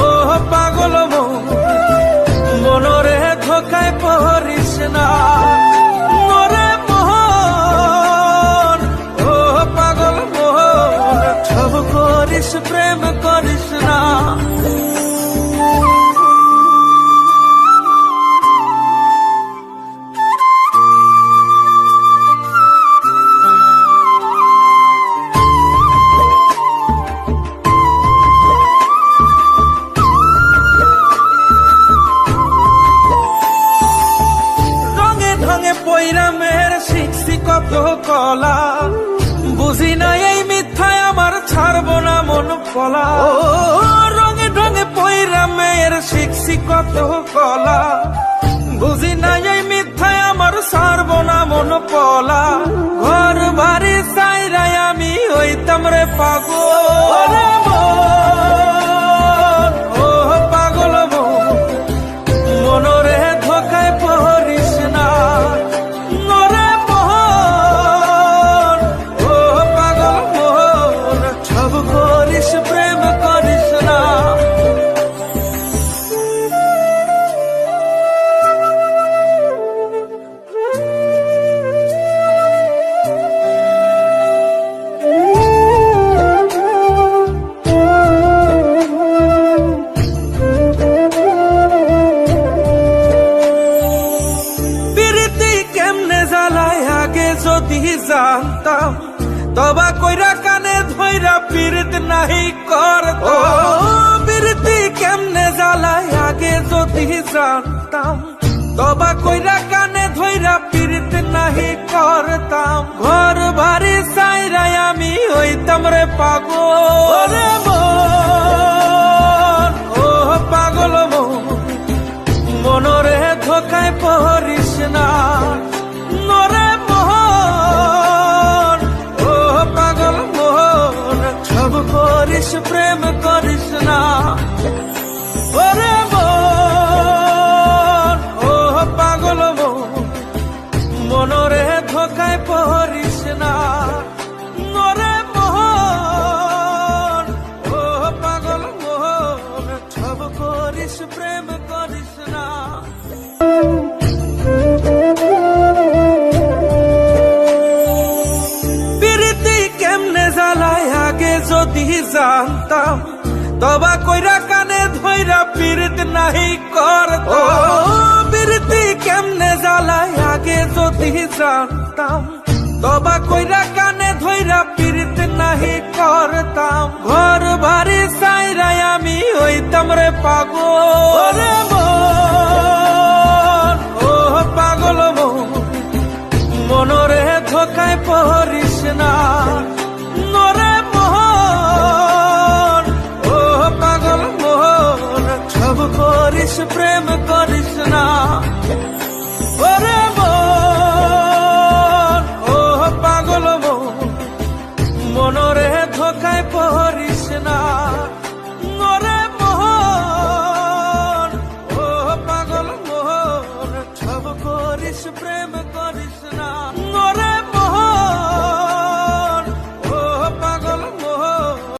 ও পাগল মন। মনরে ধোকায় পহরিস না। কত কলা বুঝি না এই মিথ্যায় আমার ছাড়বো না মন ফলা। রঙে ঢঙে মেয়ের শিখছি কত কলা বুঝি না এই মিথ্যায় আমার ছাড়বো না মন তবা কইরা কানে ধইরা পীড়িত নাহি করত প্রীতি কেমনে জ্বালায় আগে যদি জানতাম। তবা কইরা কানে ধইরা পীড়িত নাহি করতাম ঘর বাড়ি সাইরাই আমি হইতাম রে পাগল। করিস প্রেম জানতাম তবা কইরা কানে ধইরা পীড়িত নাহি করত। প্রীতি কেমনে জ্বালায় আগে যদি জানতাম তবা কইরা কানে ধইরা পীড়িত নাহি করতাম। ঘর বাড়ি সাইরাই আমি হইতাম রে পাগল। ও পাগল মন মনরে ধোকায় পড়িস করিস প্রেম করিস না ওরে ও পাগল মনরে ধোকায় পহরিস না পাগল প্রেম